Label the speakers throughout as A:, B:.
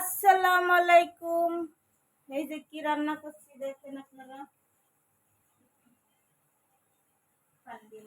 A: আসসালামু আলাইকুম এই যে কি রান্না করছি দেখেন আপনারা। পানি দিয়ে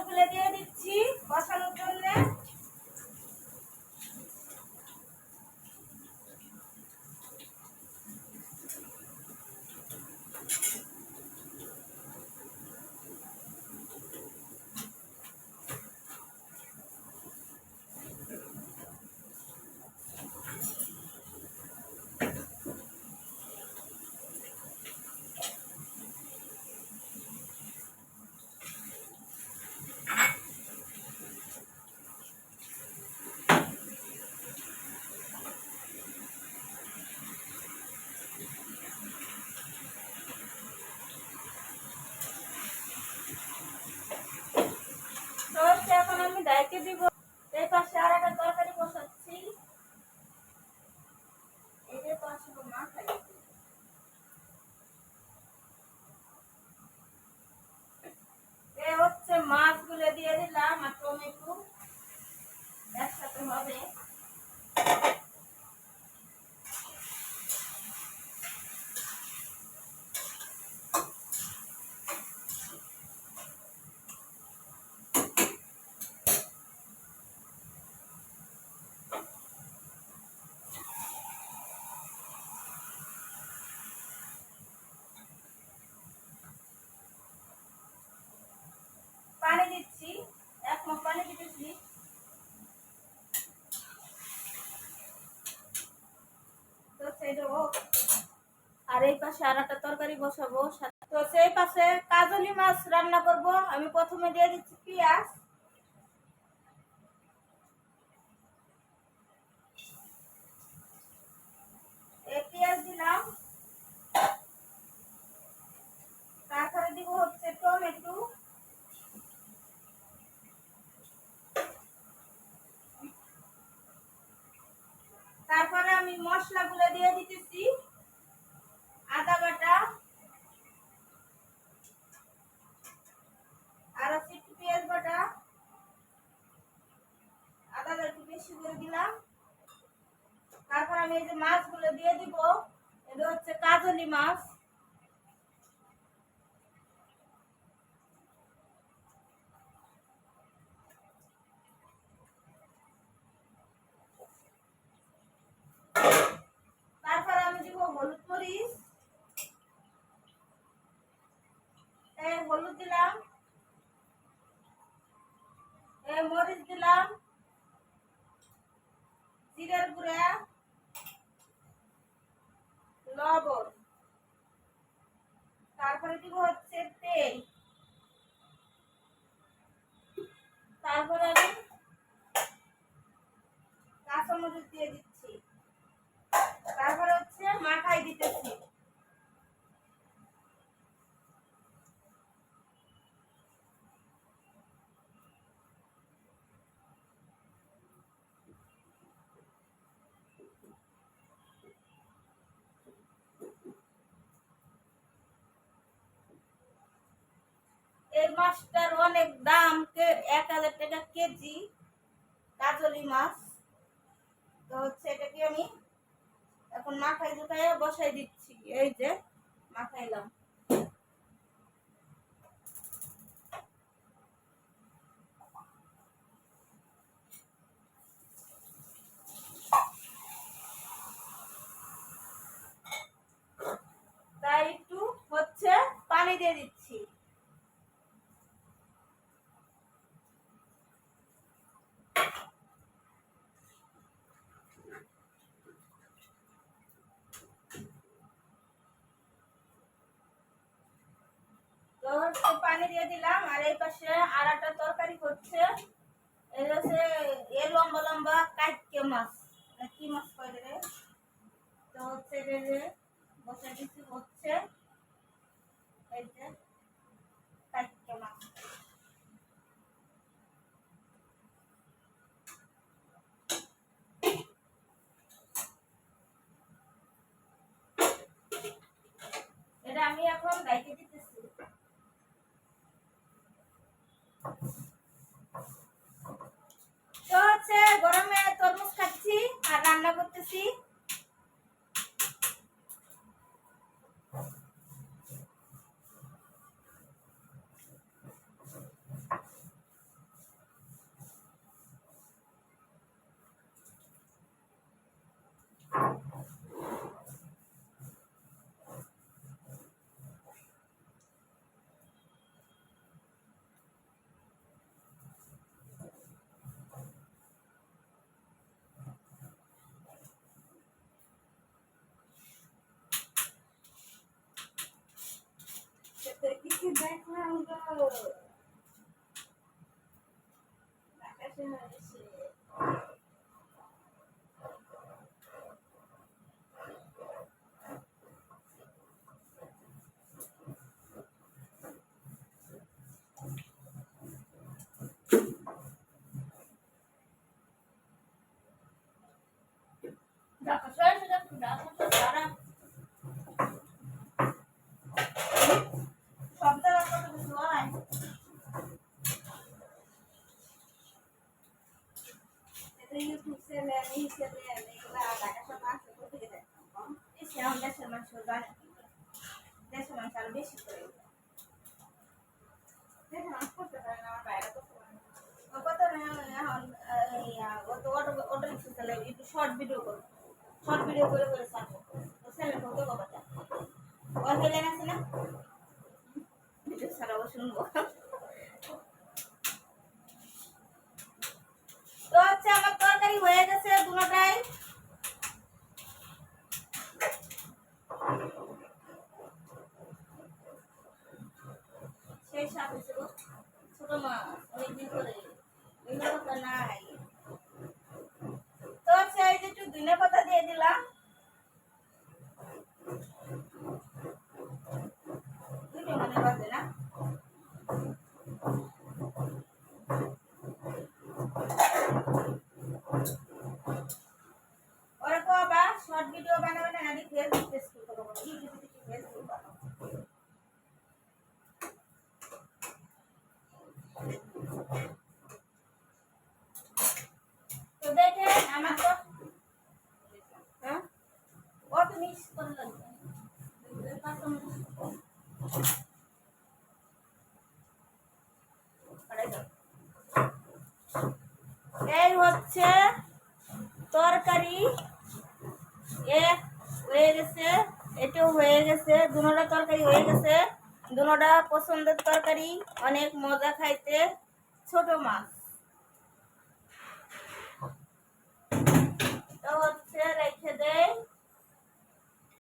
A: আলুগুলো দিয়ে দিচ্ছি বসানোর জন্য তো হচ্ছে এখন আমি দিব। এই পাশে আর একটা তরকারি বসাচ্ছি। এই যে পাশে মা এ হচ্ছে মাছগুলো দিয়ে দিলাম, আর টমেটো একসাথে হবে পানি দিচ্ছি এক মগ পানি দিতেছি সেইটা হোক। আর এই পাশে আর একটা তরকারি বসাবো তো সেই পাশে কাজলি মাছ রান্না করব। আমি প্রথমে দিয়ে দিচ্ছি পেঁয়াজ। তারপরে দিব হচ্ছে টমেটো। তারপরে আমি মশলাগুলো দিয়ে দিতেছি আদা বাটা আর হচ্ছে একটু পেঁয়াজ বাটা আদাটা একটু বেশি করে দিলাম তারপর আমি এই যে মাছগুলো দিয়ে দিব এটা হচ্ছে কাজলি মাছ। Ei. মাছটার অনেক দাম, কে- এক হাজার টাকা কেজি, কাজলি মাছ। তো হচ্ছে এটাকে আমি এখন মাখাই দুটাই বসাই দিচ্ছি। এই যে মাখাইলাম। তাই একটু হচ্ছে পানি দিয়ে দিচ্ছি তো হচ্ছে পানি দিয়ে দিলাম আর এই পাশে আর একটা তরকারি এই হচ্ছে এ লম্বা লম্বা কাইটকে মাছ। কি মাছ কয় রে? তো হচ্ছে বসে দিচ্ছি হচ্ছে। মাছ। এটা আমি এখন গাইতে দিতেছি তো হচ্ছে গরমে তরমুজ খাচ্ছি আর রান্না করতেছি। background though. এটা ইউটিউব চ্যানেল এই চ্যানেল এগুলা দেখাশোনা আছে কোথা থেকে দেখতাম কম এই সেরকম দেশের মানুষ জানে দেশের মানুষ আরো বেশি করে দেশের মানুষ করতে পারে না আমার বাইরে করতে পারে না ও কত না এখন এই, আহ, ও তো অটো অটো রিক্সা চালায় একটু শর্ট ভিডিও করো শর্ট ভিডিও করে করে ছাড়বো ও চ্যানেল করতে কথা ওর হেলেন আছে না ভিডিও ছাড়াবো শুনবো তো হচ্ছে আমার তরকারি হয়ে গেছে করে নাই। তো হচ্ছে একটু ধনে পাতা দিয়ে দিলাম। দুটো মনে বাজে না? হচ্ছে তরকারি। এক হয়ে গেছে, এটাও হয়ে গেছে, দুনোটা তরকারি হয়ে গেছে। দুনোটা পছন্দের তরকারি, অনেক মজা খাইতে। ছোট মাছ। হচ্ছে রেখে দেয়